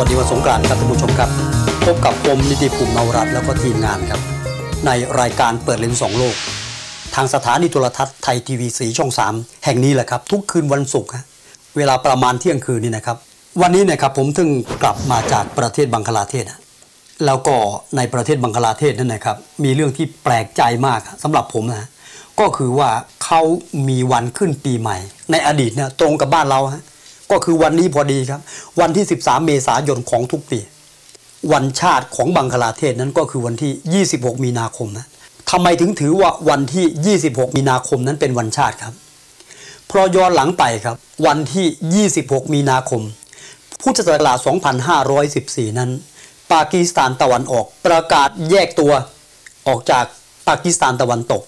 วัสดีวันสงกรานต์ครับท่านผู้ชมครับพบกับผมนิติภูมิเนวรัตแล้วก็ทีมงานครับ ในรายการเปิดเลนส์สองโลก ทางสถานีโทรทัศน์ไทยทีวีสีช่อง 3 แห่งนี้แหละครับ ทุกคืนวันศุกร์เวลาประมาณเที่ยงคืนนี่นะครับ วันนี้นะครับผมถึงกลับมาจากประเทศบังคลาเทศแล้วก็ในประเทศบังคลาเทศนั่นนะครับ มีเรื่องที่แปลกใจมากสำหรับผมนะก็คือว่าเขามีวันขึ้นปีใหม่ ในอดีตเนี่ยตรงกับบ้านเราฮะ ก็คือวันนี้พอดีครับ วันที่ 13 เมษายนของทุกปี วันชาติของบังคลาเทศนั้นก็คือวันที่ 26 มีนาคมนะทำไมถึงถือว่าวันที่ 26 มีนาคมนั้นเป็นวันชาติครับ เพราะย้อนหลังไปครับ วันที่ 26 มีนาคม พุทธศักราช 2514 นั้น ปากีสถานตะวันออกประกาศแยกตัวออกจากปากีสถานตะวันตก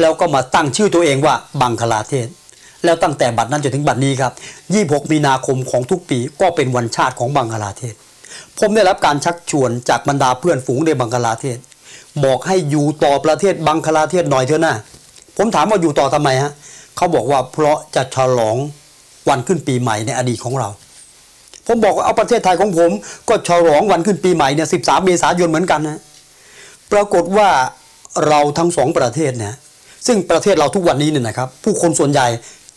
แล้วก็มาตั้งชื่อตัวเองว่าบังคลาเทศ แล้วตั้งแต่บัดนั้นจนถึงบัดนี้ครับ 26 มีนาคมของทุกปีก็เป็นวันชาติของบังคลาเทศ ผมได้รับการชักชวนจากบรรดาเพื่อนฝูงในบังคลาเทศ บอกให้อยู่ต่อประเทศบังคลาเทศหน่อยเถอะนะผมถามว่าอยู่ต่อทำไมฮะเขาบอกว่าเพราะจะฉลองวันขึ้นปีใหม่ในอดีตของเรา ผมบอกว่าเอาประเทศไทยของผม ก็ฉลองวันขึ้นปีใหม่เนี่ย 13 เมษายนเหมือนกันนะ ปรากฏว่าเราทั้งสองประเทศเนี่ยซึ่งประเทศเราทุกวันนี้เนี่ยนะครับ ผู้คนส่วนใหญ่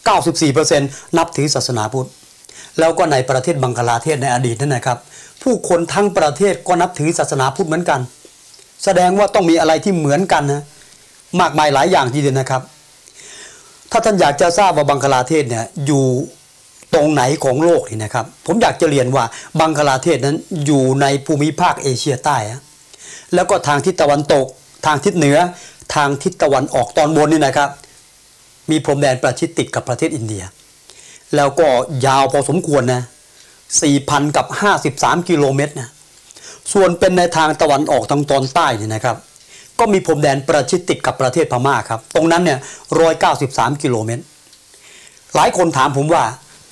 94%นับถือศาสนาพุทธ แล้วก็ในประเทศบังคลาเทศในอดีตนั่นนะครับ ผู้คนทั้งประเทศก็นับถือศาสนาพุทธเหมือนกัน แสดงว่าต้องมีอะไรที่เหมือนกันนะมากมายหลายอย่างทีเดียวนะครับ ถ้าท่านอยากจะทราบว่าบังคลาเทศเนี่ยอยู่ตรงไหนของโลกนี่นะครับ ผมอยากจะเรียนว่าบังคลาเทศนั้นอยู่ในภูมิภาคเอเชียใต้ แล้วก็ทางทิศตะวันตก ทางทิศเหนือ ทางทิศตะวันออกตอนบนนี่นะครับ มีพรมแดนประชิดติดกับประเทศอินเดีย แล้วก็ยาวพอสมควรนะ 4,000 กับ 53 กิโลเมตรนะส่วนเป็นในทางตะวันออกทางตอนใต้นี่นะครับ ก็มีพรมแดนประชิดติดกับประเทศพม่าครับ ตรงนั้นเนี่ย 193 กิโลเมตร หลายคนถามผมว่า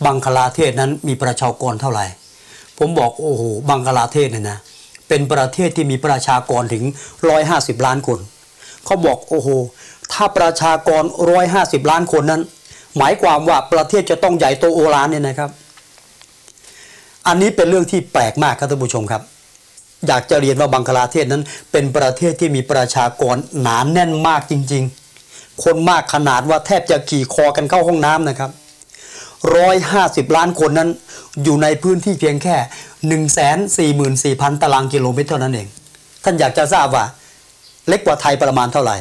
บังคลาเทศนั้นมีประชากรเท่าไหร่ ผมบอกโอ้โหบังคลาเทศเนี่ยนะเป็นประเทศที่มีประชากรถึง 150 ล้านคน เขาบอกโอ้โห ถ้าประชากร 150 ล้านคนนั้น หมายความว่าประเทศจะต้องใหญ่โตโอฬารเนี่ยนะครับ อันนี้เป็นเรื่องที่แปลกมากครับท่านผู้ชมครับ อยากจะเรียนว่าบังคลาเทศนั้น เป็นประเทศที่มีประชากรหนานแน่นมากจริง ๆ คนมากขนาดว่าแทบจะขี่คอกันเข้าห้องน้ำนะครับร้อยหาสิบล้านคนนั้น อยู่ในพื้นที่เพียงแค่หนึ่งแสสีมืนสี่พันตารางกิโลเมตรเท่านั้นเอง ท่านอยากจะทราบว่า เล็กกว่าไทยประมาณเท่าไหร่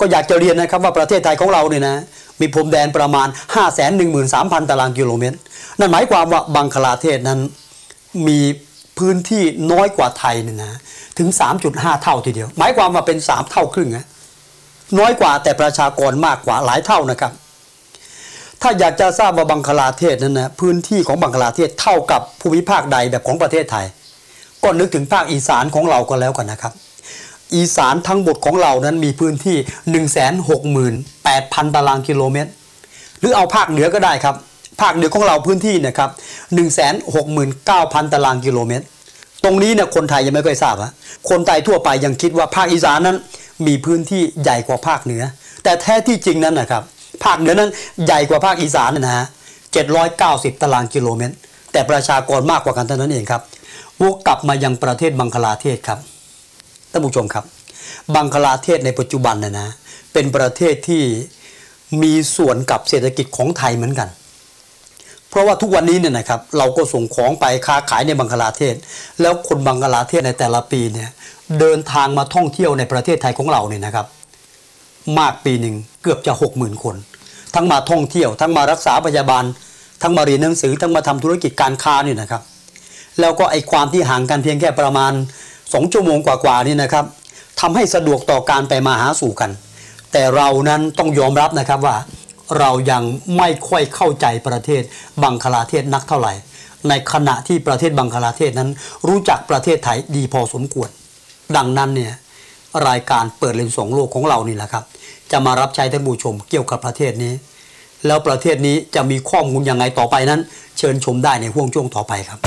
ก็อยากจะเรียนนะครับว่าประเทศไทยของเราเนี่ยนะมีพรมแดนประมาณ 5 1 3 0 0 0 ตารางกิโลเมตร นั่นหมายความว่าบังคลาเทศนั้นมีพื้นที่น้อยกว่าไทยเนี่ยนะถึง 3.5 เท่าทีเดียว หมายความว่าเป็น 3 เท่าครึ่งนะน้อยกว่าแต่ประชากรมากกว่าหลายเท่านะครับ ถ้าอยากจะทราบว่าบังคลาเทศนั้นนะพื้นที่ของบังคลาเทศเท่ากับภูมิภาคใดแบบของประเทศไทย ก็นึกถึงภาคอีสานของเราก็แล้วกันนะครับ อีสานทั้งหมดของเรานั้นมีพื้นที่ 168,000 ตารางกิโลเมตร หรือเอาภาคเหนือก็ได้ครับ ภาคเหนือของเราพื้นที่นะครับ169,000 ตารางกิโลเมตร ตรงนี้เนี่ยคนไทยยังไม่ค่อยทราบอะคนไทยทั่วไปยังคิดว่าภาคอีสานนั้นมีพื้นที่ใหญ่กว่าภาคเหนือ แต่แท้ที่จริงนั้นนะครับ ภาคเหนือนั้นใหญ่กว่าภาคอีสานนะฮะ790 ตารางกิโลเมตร แต่ประชากรมากกว่ากันเท่านั้นเองครับวกกลับมายังประเทศบังคลาเทศครับ ท่านผู้ชมครับ บังคลาเทศในปัจจุบันนะนะเป็นประเทศที่มีส่วนกับเศรษฐกิจของไทยเหมือนกัน เพราะว่าทุกวันนี้เนี่ยนะครับเราก็ส่งของไปค้าขายในบังคลาเทศ แล้วคนบังคลาเทศในแต่ละปีเนี่ยเดินทางมาท่องเที่ยวในประเทศไทยของเราเนี่ยนะครับ มากปีหนึ่งเกือบจะหกหมื่นคน ทั้งมาท่องเที่ยว ทั้งมารักษาพยาบาล ทั้งมาเรียนหนังสือ ทั้งมาทำธุรกิจการค้านี่นะครับ แล้วก็ไอความที่ห่างกันเพียงแค่ประมาณ สองชั่วโมงกว่าๆนี่นะครับทำให้สะดวกต่อการไปมาหาสู่กัน แต่เรานั้นต้องยอมรับนะครับว่า เรายังไม่ค่อยเข้าใจประเทศบังคลาเทศนักเท่าไหร่ ในขณะที่ประเทศบังคลาเทศนั้น รู้จักประเทศไทยดีพอสมควร ดังนั้นเนี่ยรายการเปิดเลนส์สองโลกของเรานี่แหละครับ จะมารับใช้ท่านผู้ชมเกี่ยวกับประเทศนี้ แล้วประเทศนี้จะมีข้อมูลยังไงต่อไปนั้น เชิญชมได้ในห่วงช่วงต่อไปครับ